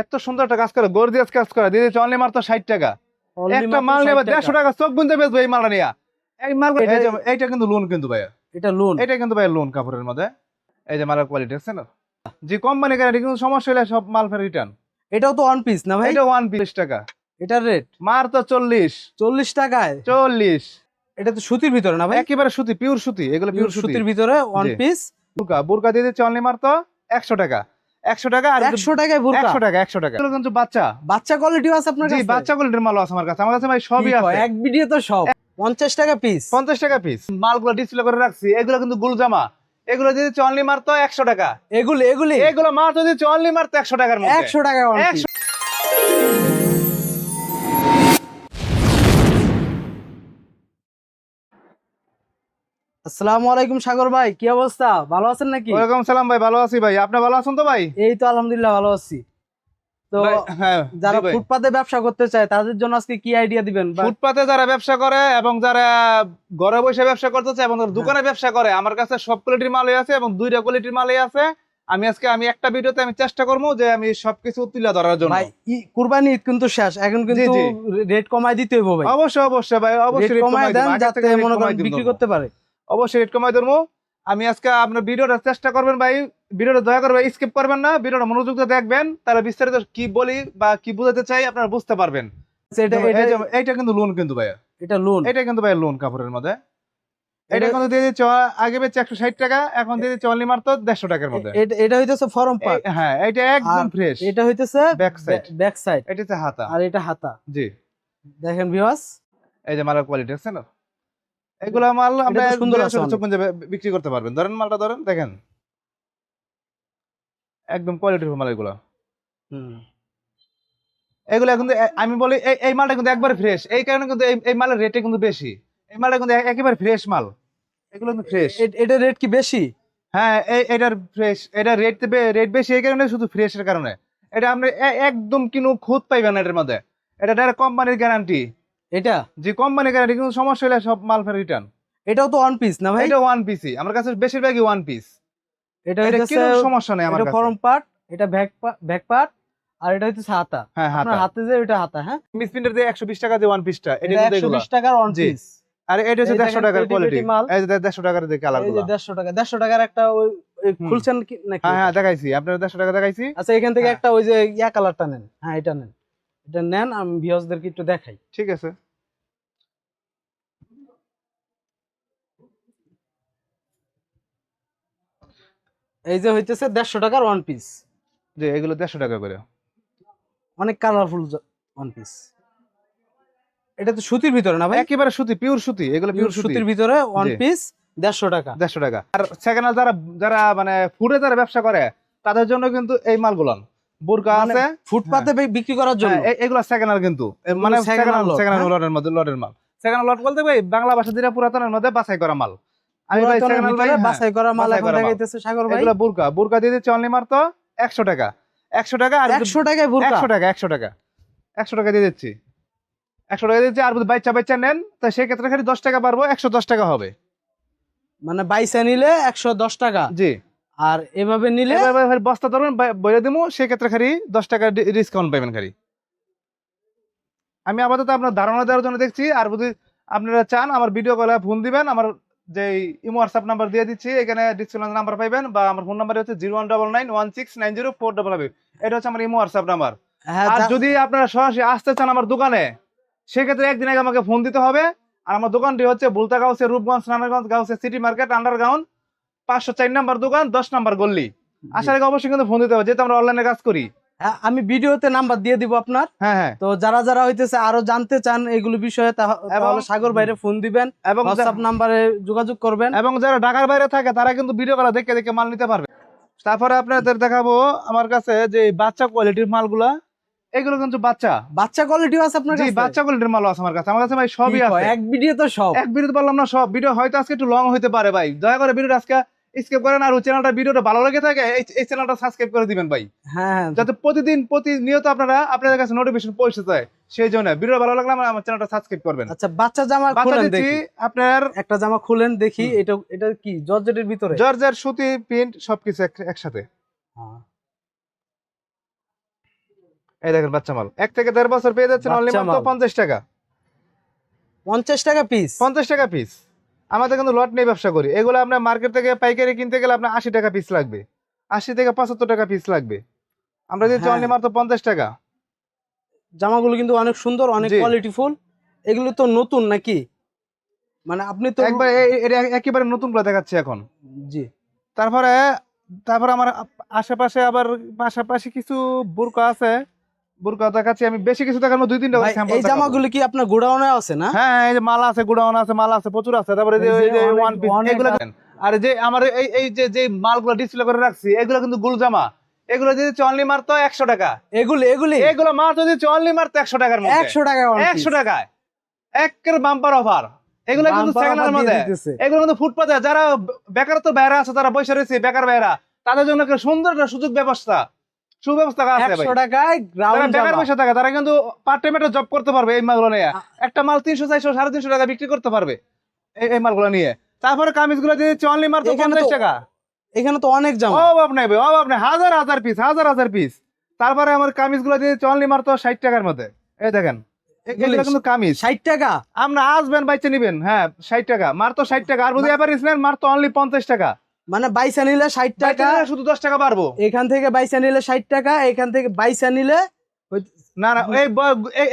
এত সুন্দর একটা কাজ করে গর্জিয়াস কাজ করে। দিয়ে দিচ্ছে অনলি মাত্র ষাট টাকা। একটা মাল নেবে। দেড়শো টাকা চোখ বুনতে বেচবো এই মালটা নিয়ে। এই মাল এটা- এইটা কিন্তু লোন কিন্তু ভাইয়া। এটা লোন এটা কিন্তু ভাই লোন কাপড়ের মধ্যে। এই যে মালের কোয়ালিটি আছে না যে কোম্পানি গ্যারান্টি কিন্তু সমস্যা হলে সব মাল ফের রিটার্ন এটাও তো ওয়ান পিস না ভাই? এটা ওয়ান পিস টাকা। এটার রেট মার তো চল্লিশ। চল্লিশ টাকায়? চল্লিশ। এটা তো সুতির ভিতরে না ভাই? একেবারে সুতি পিওর সুতি এগুলো পিওর সুতির ভিতরে ওয়ান পিস বুরকা বুরকা দিয়ে দিচ্ছে অনলি মার তো একশো টাকা। একশো টাকা আর একশো টাকায় একশো টাকা একশো টাকা। কিন্তু বাচ্চা বাচ্চা কোয়ালিটিও আছে আপনার কাছে? বাচ্চা কোয়ালিটির মাল আছে আমার কাছে। আমার কাছে ভাই সবই আছে। এক ভিডিও তো সব। পঞ্চাশ টাকা পিস পঞ্চাশ টাকা পিস মালগুলো ডিসপ্লে করে রাখছি। এগুলো কিন্তু গুলজামা। এগুলো যদি মারতো একশো টাকা। এগুলি এগুলি? এগুলো মারতো যদি মারতো একশো টাকার একশো টাকা আসসালামু আলাইকুম সাগর ভাই কি অবস্থা? ভালো আছেন নাকি? ওয়ালাইকুম সালাম ভাই ভালো আছি ভাই। আপনি ভালো আছেন তো ভাই? এই তো আলহামদুলিল্লাহ ভালো আছি। তো হ্যাঁ যারা ফুটপাতে ব্যবসা করতে চায় তাদের জন্য আজকে কি আইডিয়া দিবেন? ফুটপাতে যারা ব্যবসা করে এবং যারা ঘরে বসে ব্যবসা করতে চায় এবং দোকানে ব্যবসা করে আমার কাছে সব কোয়ালিটির মালই আছে এবং দুইটা কোয়ালিটির মালই আছে। আমি আজকে আমি একটা ভিডিওতে আমি চেষ্টা করব যে আমি সবকিছু তুলে ধরার জন্য। কুরবানি ঈদ কিন্তু শেষ। এখন কিন্তু রেট কমাই দিতে ভাই। অবশ্যই অবশ্যই ভাই অবশ্যই দেন দেন যাতে মনে করেন বিক্রি করতে পারে। অবশ্যই রেট কমাই দেবো আমি আজকে আপনার ভিডিওটা চেষ্টা করবেন ভাই ভিডিওটা দয়া করে স্কিপ করবেন না ভিডিওটা মনোযোগ দিয়ে দেখবেন তাহলে বিস্তারিত কি বলি বা কি বোঝাতে চাই আপনারা বুঝতে পারবেন। এটা এই এটা কিন্তু লোন কিন্তু ভাইয়া। এটা লোন এটা কিন্তু লোন কাপড়ের মধ্যে। এটা এটা- কিন্তু দিয়ে দিচ্ছে আগে বেচে একশো ষাট টাকা এখন দিয়ে দিচ্ছে অনলি মাত্র দেড়শো টাকার মধ্যে। এটা এটা হইতেছে ফরম পার্ট হ্যাঁ এটা একদম ফ্রেশ এটা হইতেছে ব্যাক সাইড ব্যাক সাইড এটা হচ্ছে হাতা। আর এটা হাতা। জি। দেখেন ভিউয়ার্স এই যে মালের কোয়ালিটি আছে না এগুলা মাল আমরা বিক্রি করতে পারবেন। ধরেন মালটা ধরেন দেখেন। একদম কোয়ালিটির মাল এগুলো। এগুলো কিন্তু আমি বলি এই- মালটা কিন্তু একবার ফ্রেশ এই কারণে কিন্তু এই- মালের রেটে কিন্তু বেশি। এই মালটা কিন্তু একেবারে ফ্রেশ মাল। এগুলো কিন্তু ফ্রেশ এটা রেট কি বেশি? হ্যাঁ এই এটার ফ্রেশ এটা রেট রেট বেশি এই কারণে শুধু ফ্রেশের কারণে। এটা আপনি এ- একদম কিনো খুদ পাইবেন এটার মধ্যে। এটা ডাইরেক্ট কোম্পানির গ্যারান্টি এটা? যে কোম্পানি গ্যারান্টি কিন্তু সমস্যা হলে সব মাল ফের রিটার্ন এটাও তো ওয়ান পিস না ভাই? এটা ওয়ান পিসি আমার কাছে বেশিরভাগই ওয়ান পিস এটা এটা কোনো সমস্যা নেই আমার কাছে? ফরম পার্ট এটা ব্যাক ব্যাক পার্ট আর এটা হইতেছে হাতা। হ্যাঁ হ্যাঁ হাতে যে এটা হাতা হ্যাঁ? মিস প্রিন্টার দিয়ে 120 টাকা দিয়ে ওয়ান পিসটা এটা কিন্তু একশো এগুলা। বিশ টাকার ওয়ান পিস আর এটা হচ্ছে এই 150 টাকার কোয়ালিটি এই যে 150 টাকার দিয়ে কালার এই যে গুলো। দেড়শো টাকা। দেড়শো টাকার একটা ওই ওই খুলছেন নাকি? হ্যাঁ হ্যাঁ দেখাইছি। আপনার 150 টাকা দেখাইছি? আচ্ছা এখান থেকে হ্যাঁ। একটা ওই যে ইয়া কালারটা নেন। হ্যাঁ এটা নেন। এটা নেন আমি ভিউয়ার্সদেরকে একটু দেখাই। ঠিক আছে। এই যে হইতেছে দেড়শো টাকার ওয়ান পিস যে এগুলো 150 টাকা করে। অনেক কালারফুল ওয়ান পিস এটা তো সুতির ভিতরে না ভাই? একেবারে সুতি পিওর সুতি এগুলো পিওর সুতির ভিতরে ওয়ান পিস দেড়শো টাকা। 150 টাকা। আর সেকেন্ড যারা যারা মানে ফুডে যারা ব্যবসা করে তাদের জন্য কিন্তু এই মালগুলো বোরকা মানে আছে ফুটপাতে বিক্রি করার জন্য? হ্যাঁ, এগুলো সেকেন্ড হ্যান্ড কিন্তু। মানে সেকেন্ড সেকেন্ড হ্যাঁ? লটের মধ্যে লটের মাল। সেকেন্ড লট বলতে ভাই বাংলা ভাষা পুরাতনের মধ্যে বাছাই করা মাল। আমি ভাই সেকেন্ড ভাই হ্যাঁ, বাছাই করা মাল এখন দেখাইতেছে সাগর ভাই। এগুলো বুরকা বুরকা দিয়ে দিচ্ছে অনলি মাত্র একশো টাকা। একশো টাকা আর একশো টাকায় বোরকা? একশো টাকা একশো টাকা। একশো টাকা দিয়ে দিচ্ছি। একশো টাকা দিচ্ছি আর যদি বাচ্চা বাচ্চা নেন তা সেক্ষেত্রে খালি দশ টাকা পারব একশো দশ টাকা হবে। মানে বাইসা নিলে একশো দশ টাকা। জি। আর এভাবে নিলে ভাই বস্তা ধরবেন বা- বলে দিব সেক্ষেত্রে খালি দশ টাকা ডিসকাউন্ট পাবেন খালি। আমি আপাতত আপনার ধারণা দেওয়ার জন্য দেখছি আর যদি আপনারা চান আমার ভিডিও কলে ফোন দিবেন আমার যে ইমো হোয়াটসঅ্যাপ নাম্বার দিয়ে দিচ্ছি এখানে ডিসপ্লে নাম্বার পাইবেন বা আমার ফোন নাম্বার হচ্ছে zero one double nine one six nine zero four double এটা হচ্ছে আমার ইমো হোয়াটসঅ্যাপ নাম্বার আর যদি আপনারা সরাসরি আসতে চান আমার দোকানে সেক্ষেত্রে একদিন আগে আমাকে ফোন দিতে হবে। আর আমার দোকানটি হচ্ছে বুলতা গাউসে রূপগঞ্জ নানারগঞ্জ গাউসে সিটি মার্কেট আন্ডারগ্রাউন্ড পাঁচশো চার নাম্বার দোকান দশ নাম্বার গল্লি আসার আগে অবশ্যই কিন্তু ফোন দিতে হবে যেহেতু আমরা অনলাইনে কাজ করি। হ্যাঁ, আমি ভিডিওতে নাম্বার দিয়ে দিব আপনার। হ্যাঁ হ্যাঁ। তো যারা যারা হইতেছে আরও জানতে চান এগুলো বিষয়ে তাহলে সাগর বাইরে ফোন দিবেন এবং হোয়াটসঅ্যাপ নাম্বারে যোগাযোগ করবেন। এবং যারা ঢাকার বাইরে থাকে তারা কিন্তু ভিডিও কলে দেখে দেখে মাল নিতে পারবে। তারপরে আপনাদের দেখাবো আমার কাছে যে বাচ্চা কোয়ালিটির মালগুলা এগুলো কিন্তু বাচ্চা। বাচ্চা কোয়ালিটিও আছে আপনার কাছে? বাচ্চা কোয়ালিটির মাল আছে আমার কাছে। আমার কাছে ভাই সবই আছে। এক ভিডিও তো সব। এক ভিডিও বললাম না সব। ভিডিও হয়তো আজকে একটু লং হতে পারে ভাই। দয়া করে ভিডিওটা আজকে স্কিপ করেন আর ওই চ্যানেলটা ভিডিওটা ভালো লেগে থাকে এই চ্যানেলটা সাবস্ক্রাইব করে দিবেন ভাই। হ্যাঁ হ্যাঁ। যাতে প্রতিদিন প্রতিনিয়ত আপনারা আপনাদের কাছে নোটিফিকেশন পৌঁছে যায়। সেই জন্য ভিডিও ভালো লাগলে আমার চ্যানেলটা সাবস্ক্রাইব করবেন। আচ্ছা বাচ্চা জামা খুলেন দেখি। আপনার একটা জামা খুলেন দেখি এটা এটা কি জর্জেটের ভিতরে? জর্জের সুতি প্রিন্ট সবকিছু একসাথে। হ্যাঁ। এই দেখেন বাচ্চা মাল। এক থেকে দেড় বছর পেয়ে যাচ্ছেন অনলি মাত্র। পঞ্চাশ টাকা। পঞ্চাশ টাকা পিস পঞ্চাশ টাকা পিস আমাদের কিন্তু লট নিয়ে ব্যবসা করি। এগুলো আপনার মার্কেট থেকে পাইকারি কিনতে গেলে আপনার আশি টাকা পিস লাগবে। আশি থেকে পঁচাত্তর টাকা পিস লাগবে। আমরা দিচ্ছি হ্যাঁ। অনলি মাত্র পঞ্চাশ টাকা। জামাগুলো কিন্তু অনেক সুন্দর অনেক জি। কোয়ালিটিফুল এগুলো তো নতুন নাকি? মানে আপনি তো একবার একেবারে নতুন করে দেখাচ্ছি এখন। জি। তারপরে তারপরে আমার আশেপাশে আবার পাশাপাশি কিছু বুরকা আছে। বুরকা দেখাচ্ছি আমি বেশি কিছু দেখার দুই তিনটা ভাই, এই জামাগুলো কি আপনার গোডাউনে আছে না? হ্যাঁ এই যে মালা আছে গুড়াউন আছে মালা আছে প্রচুর আছে। তারপরে যে এই যে এই যে অনেক- ওয়ান পিস এগুলো আর যে আমার এই এই যে যে মালগুলো ডিসপ্লে করে রাখছি এগুলো কিন্তু গুলজামা এগুলো যদি অনলি মারতো একশো টাকা। এগুলি এগুলি? এগুলো মার যদি অনলি মারতো একশো টাকার মধ্যে। একশো টাকা one একশো টাকায়। একের বাম্পার অফার এগুলো কিন্তু Bumper সেকেন্ড offer দিয়ে মধ্যে এগুলো কিন্তু ফুটপাতে যারা বেকারত্ব বাইরে আছে তারা বসে রয়েছে বেকার বাইরা তাদের জন্য সুন্দর একটা সুযোগ ব্যবস্থা। সুব্যবস্থা আছে ভাই। একশো টাকায় গ্রাউন্ড বেকার বসে থাকে তারা কিন্তু পার্ট টাইম একটা জব করতে পারবে এই মালগুলো নিয়ে। একটা মাল তিনশো চারশো সাড়ে তিনশো টাকা বিক্রি করতে পারবে এই মালগুলো নিয়ে। তারপরে কামিজগুলো অনলি টাকা। এখানে তো অনেক জামা। অভাব নাই ভাই অভাব নাই। হাজার হাজার পিস হাজার হাজার পিস তারপরে আমার কামিজগুলো দিয়ে অনলি মার তো ষাট টাকার মধ্যে। এই দেখেন এগুলো কিন্তু কামিজ। ষাট টাকা? আমরা আসবেন বাইচে নিবেন হ্যাঁ ষাট টাকা। মার তো ষাট টাকা। আর যদি এবার নেন মার তো অনলি পঞ্চাশ টাকা। মানে বাইসা নিলে ষাট টাকা। শুধু দশ টাকা পারব এখান থেকে বাইসা নিলে ষাট টাকা এখান থেকে বাইসা নিলে না না এই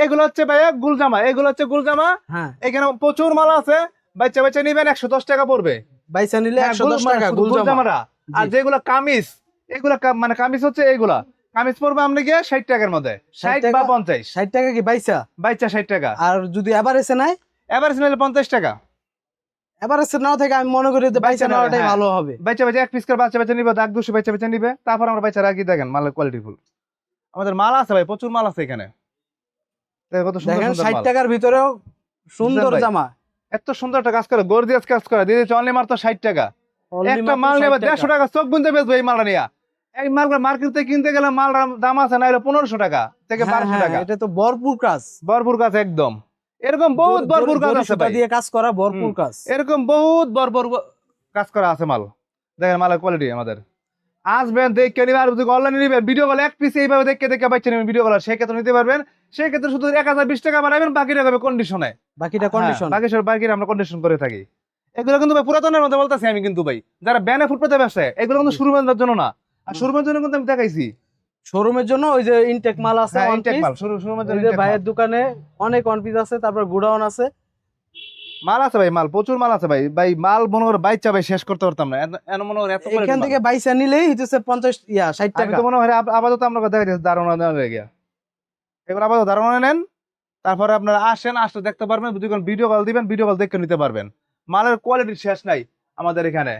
এগুলো হচ্ছে ভাইয়া গুলজামা এগুলো হচ্ছে গুলজামা। হ্যাঁ। এখানে প্রচুর মাল আছে বাচ্চা বাচ্চা নিবেন একশো দশ টাকা পড়বে। বাইসা নিলে হ্যাঁ, একশো দশ টাকা গুলজামারা আর। যেগুলো কামিজ এগুলা মানে কামিজ হচ্ছে এইগুলা। কামিজ পড়বে আপনি গিয়ে ষাট টাকার মধ্যে। ষাট টাকা? বা পঞ্চাশ। ষাট টাকা কি বাইসা বাচ্চা ষাট টাকা। আর যদি এসে নাই এবার নিলে পঞ্চাশ টাকা। এবার নাও থেকে আমি মনে করি যে বাইসা বাইসা নেওয়াটাই। ভালো হবে। বাচ্চা বাচ্চা এক পিস করে বাচ্চা বাচ্চা নিবে দাগ দুশো বাচ্চা বাচ্চা নিবে তারপর আমরা বাচ্চা রাখি দেখেন মালের কোয়ালিটি ফুল আমাদের মাল আছে ভাই প্রচুর মাল আছে এখানে। দেখেন কত সুন্দর দেখেন সুন্দর ষাট টাকার ভিতরেও সুন্দর জামা। এত সুন্দর একটা কাজ করে গর্জিয়াস কাজ করে। দিয়ে দিচ্ছে অনলি মাত্র ষাট টাকা। একটা মাল নেবে দেড়শো টাকা। চোখ বুনতে বেচবে এই মালটা নিয়ে। এই মালটা মার্কেট কিনতে গেলে মাল দাম আছে না হলে পনেরোশো টাকা থেকে হ্যাঁ, বারোশো হ্যাঁ, টাকা। এটা তো ভরপুর কাজ। ভরপুর কাজ একদম। এরকম বহুত ভরপুর কাজ আছে ভাই। দিয়ে কাজ করা ভরপুর কাজ। এরকম বহুত ভরপুর কাজ করা আছে মাল। দেখেন মালের কোয়ালিটি আমাদের। আসবেন দেখে নিবেন আর যদি অনলাইনে নিবেন ভিডিও কল এক পিস এইভাবে দেখে দেখে পাচ্ছেন ভিডিও কল সেই ক্ষেত্রে নিতে পারবেন। সেই ক্ষেত্রে শুধু এক হাজার বিশ টাকা বাড়াবেন বাকিটা হবে কন্ডিশনে বাকিটা কন্ডিশন বাকি সব বাকি আমরা কন্ডিশন করে থাকি। এগুলো কিন্তু ভাই পুরাতনের মধ্যে বলতেছি আমি কিন্তু ভাই। যারা ব্যানে ফুটপাতে ব্যবসায় এগুলো কিন্তু শুরুমের জন্য না। আর শুরুমের জন্য কিন্তু আমি দেখাইছি। শোরুমের জন্য ওই যে ইনটেক মাল আছে হ্যাঁ ইনটেক মাল শুরু শুরুমের জন্য যে ভাইয়ের দোকানে অনেক ওয়ান পিস আছে তারপর গুডাউন আছে। মাল আছে ভাই মাল প্রচুর মাল আছে ভাই। ভাই মাল মনে করে বাইচা ভাই শেষ করতে পারতাম না। এত মনে করে এখান মাল। থেকে বাইসা নিলেই হইতেছে পঞ্চাশ ইয়া ষাট টাকা। তো মনে হয় আপাতত আমরা দেখা যাচ্ছে দারুণ হয়ে গিয়া এবার আপাতত দারুণ নেন তারপরে আপনারা আসেন আসলে দেখতে পারবেন যদি কোনো ভিডিও কল দিবেন ভিডিও কল দেখে নিতে পারবেন। মালের কোয়ালিটি শেষ নাই আমাদের এখানে।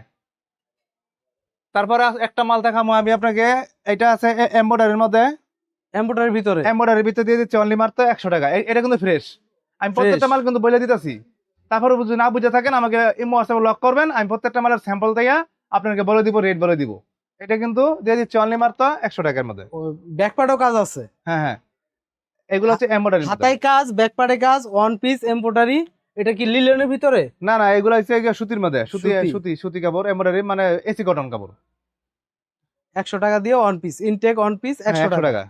তারপরে একটা মাল দেখাবো আমি আপনাকে। এটা আছে এম্বয়ডারির মধ্যে। এম্বোটারির ভিতরে? এম্বয়ডারির ভিতরে দিয়ে দিচ্ছে অনলি মাত্র একশো টাকা। এটা কিন্তু ফ্রেশ আমি প্রত্যেকটা মাল কিন্তু বলে দিতেছি। তারপরে যদি না বুঝে থাকেন আমাকে ইমো হোয়াটসঅ্যাপে লক করবেন। আমি প্রত্যেকটা মালের স্যাম্পল থেকে আপনাকে বলে দিব রেট বলে দিব। এটা কিন্তু দিয়ে দিচ্ছে অনলি মাত্র একশো টাকার মধ্যে। ব্যাকপার্টও কাজ আছে? হ্যাঁ হ্যাঁ। এগুলো হচ্ছে এম্বয়ডারি হাতায় কাজ ব্যাকপার্টে কাজ ওয়ান পিস এম্বোটারি এটা কি লিলনের ভিতরে? না না এগুলো হচ্ছে সুতির মধ্যে। সুতি সুতি। সুতি কাপড় এমব্রয়ডারি মানে এসি কটন কাপড়। একশো টাকা দিয়ে ওয়ান পিস ইনটেক ওয়ান পিস একশো টাকা।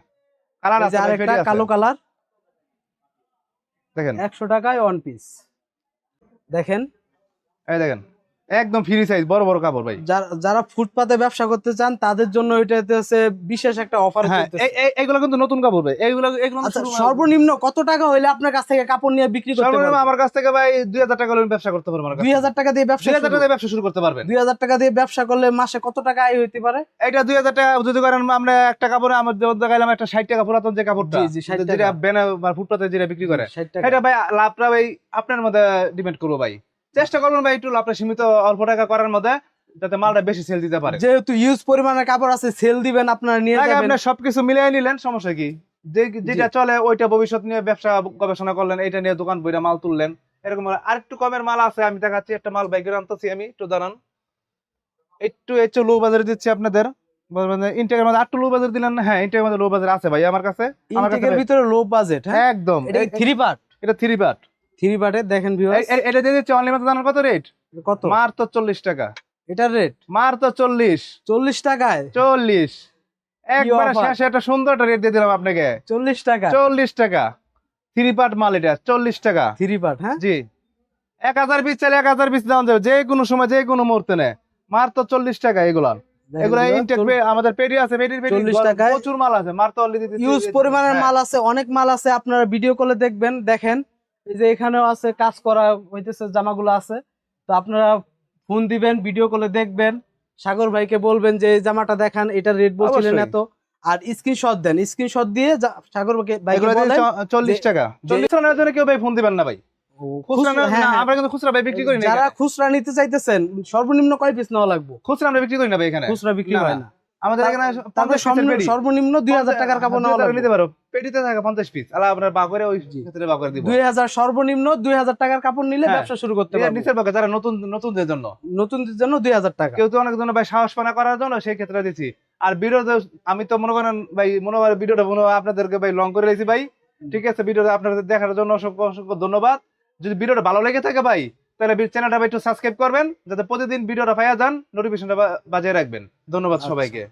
কালার আছে আর আরেকটা কালো কালার। দেখেন। একশো টাকায় ওয়ান পিস দেখেন। এই দেখেন। একদম ফ্রি সাইজ বড় বড় কাপড় ভাই। যারা যারা ফুটপাতে ব্যবসা করতে চান তাদের জন্য এটাতে হচ্ছে বিশেষ একটা অফার হ্যাঁ এগুলো কিন্তু নতুন কাপড় ভাই। এইগুলো এগুলো আচ্ছা সর্বনিম্ন কত টাকা হইলে আপনার কাছ থেকে কাপড় নিয়ে বিক্রি করতে সর্বনিম্ন আমার কাছ থেকে ভাই দুই হাজার টাকা হলে ব্যবসা করতে পারব আমার দুই হাজার টাকা দিয়ে ব্যবসা দুই হাজার শুরু। টাকা দিয়ে ব্যবসা শুরু করতে পারবেন। দুই হাজার টাকা দিয়ে ব্যবসা করলে মাসে কত টাকা আয় হইতে পারে? এটা দুই হাজার টাকা যদি করেন আমরা একটা কাপড়ে আমার দেখাইলাম একটা ষাট টাকা পুরাতন যে কাপড়টা 60 যেটা। বেনে ফুটপাতে যেটা বিক্রি করে। ষাট টাকা। এটা ভাই লাভটা ভাই আপনার মধ্যে ডিপেন্ড করব ভাই। চেষ্টা করবেন ভাই একটু লাভটা সীমিত অল্প টাকা করার মধ্যে যাতে মালটা বেশি সেল দিতে পারে। যেহেতু ইউজ পরিমাণের কাপড় আছে সেল দিবেন আপনারা নিয়ে যাবেন। আপনি সবকিছু মিলিয়ে নিলেন সমস্যা কি? যেটা চলে ওইটা ভবিষ্যৎ নিয়ে ব্যবসা গবেষণা করলেন এটা নিয়ে দোকান বইরা মাল তুললেন। এরকম আরেকটু কমের মাল আছে আমি দেখাচ্ছি একটা মাল বাইকের আনতেছি আমি একটু দাঁড়ান। একটু একটু লো বাজারে দিচ্ছি আপনাদের। ইনটেকের মধ্যে আটটু লো বাজার দিলেন না? হ্যাঁ ইনটেকের মধ্যে লো বাজার আছে ভাই আমার কাছে। আমার কাছে ইনটেকের ভিতরে লো বাজেট হ্যাঁ? একদম। এটা থ্রি পার্ট এটা থ্রি পার্ট থ্রি পার্টের দেখেন ভিউয়ার্স এটা দিয়ে দিচ্ছে অনলি মাত্র কত রেট কত? মার তো চল্লিশ টাকা। এটার রেট মার তো চল্লিশ। চল্লিশ টাকায়? চল্লিশ। একবারে শেষে একটা সুন্দর একটা রেট দিয়ে দিলাম আপনাকে। চল্লিশ টাকা? চল্লিশ টাকা। থ্রি পার্ট মাল এটা চল্লিশ টাকা। থ্রি পার্ট হ্যাঁ? জি। এক হাজার পিস চাইলে এক হাজার পিস দাম যাবে যে কোনো সময় যে কোনো মুহূর্তে নেয় মার তো চল্লিশ টাকা এগুলো। এগুলো ইনটেক আমাদের পেডি আছে পেডির পেডি 40 টাকায় প্রচুর মাল আছে মার তো অলরেডি ইউজ পরিমাণের মাল আছে অনেক মাল আছে আপনারা ভিডিও কলে দেখবেন দেখেন। এই যে এখানেও আছে কাজ করা হইতেছে জামাগুলো আছে। তো আপনারা ফোন দিবেন ভিডিও কলে দেখবেন। সাগর ভাইকে বলবেন যে এই জামাটা দেখান এটা রেট বলছিলেন এত। আর স্ক্রিনশট দেন স্ক্রিনশট দিয়ে সাগর বলেন চল্লিশ টাকা। চল্লিশ টাকা জন্য কেউ ভাই ফোন দিবেন না ভাই। খুচরা খুচরা- নেওয়া- না। আমরা কিন্তু খুচরা ভাই বিক্রি করি না যারা খুচরা নিতে চাইতেছেন সর্বনিম্ন কয় পিস নেওয়া লাগবে? খুচরা আমরা বিক্রি করি না ভাই এখানে। খুচরা বিক্রি হয় না। আমাদের এখানে সর্বনিম্ন- দুই হাজার টাকার কাপড় নেওয়া নিতে পারো। পেডিতে থাকে পঞ্চাশ পিস আপনার বা করে ওই ক্ষেত্রে বা করে দিব। দুই হাজার সর্বনিম্ন দুই হাজার টাকার কাপড় নিলে হ্যাঁ। ব্যবসা শুরু করতে পারবে। নিচের পক্ষে যারা নতুন নতুনদের জন্য। নতুনদের জন্য দুই হাজার টাকা। কেউ তো অনেক জন ভাই সাহস পানা করার জন্য সেই ক্ষেত্রে দিচ্ছি আর ভিডিওতে আমি তো মনে করেন ভাই মনে হয় ভিডিওটা মনে আপনাদেরকে ভাই লং করে রেখেছি ভাই। ঠিক আছে ভিডিওটা আপনাদের দেখার জন্য অসংখ্য অসংখ্য ধন্যবাদ। যদি ভিডিওটা ভালো লেগে থাকে ভাই তাহলে চ্যানেলটা ভাই একটু সাবস্ক্রাইব করবেন যাতে প্রতিদিন ভিডিওটা পাইয়া যান নোটিফিকেশনটা বাজিয়ে রাখবেন। ধন্যবাদ আচ্ছা। সবাইকে।